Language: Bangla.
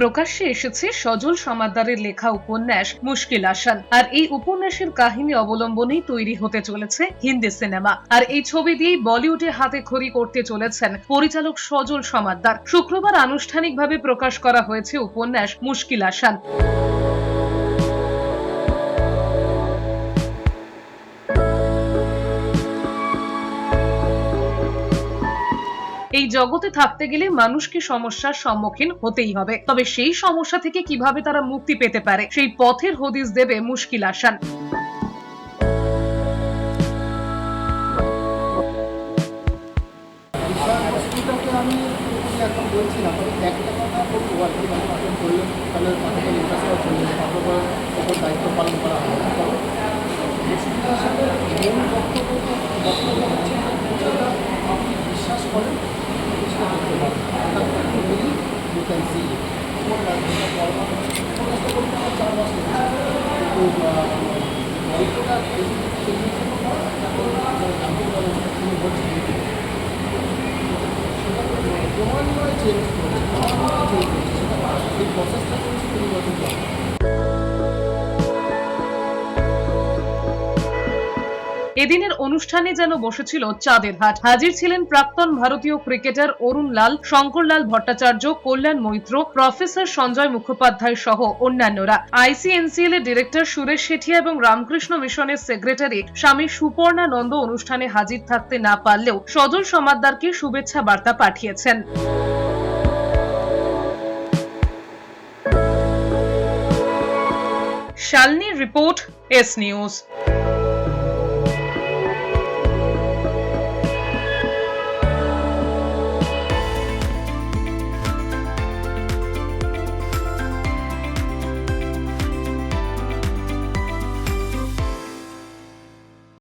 প্রকাশ্যে এসেছে সজল সমাদারের লেখা উপন্যাস মুশকিল আসান। আর এই উপন্যাসের কাহিনী অবলম্বনেই তৈরি হতে চলেছে হিন্দি সিনেমা। আর এই ছবি দিয়েই বলিউডে হাতে খড়ি করতে চলেছেন পরিচালক সজল সমাদ্দার শুক্রবার আনুষ্ঠানিকভাবে প্রকাশ করা হয়েছে উপন্যাস মুশকিল আসান। এই জগতে থাকতে গেলে মানুষকে সমস্যার সম্মুখীন হতেই হবে। তবে সেই সমস্যা থেকে কীভাবে তারা মুক্তি পেতে পারে, সেই পথের হদিস দেবে মুশকিল আসান। বক্তব্য হচ্ছে আপনি বিশ্বাস করেন কিন্তু see সেই জন্য করা চেঞ্জ করেছে এই প্রসেসটা চলছে তিন বছর এদিনের অনুষ্ঠানে যেন বসেছিল চাঁদের হাট। হাজির ছিলেন প্রাক্তন ভারতীয় ক্রিকেটার অরুণ লাল শঙ্করলাল ভট্টাচার্য, কল্যাণ মৈত্র, প্রফেসর সঞ্জয় মুখোপাধ্যায় সহ অন্যান্যরা। আইসিএনসিএল এর ডিরেক্টর সুরেশ শেঠিয়া এবং রামকৃষ্ণ মিশনের সেক্রেটারি স্বামী সুপর্ণানন্দ অনুষ্ঠানে হাজির থাকতে না পারলেও সজল সমাদ্দারকে শুভেচ্ছা বার্তা পাঠিয়েছেন। Shalini report, S news.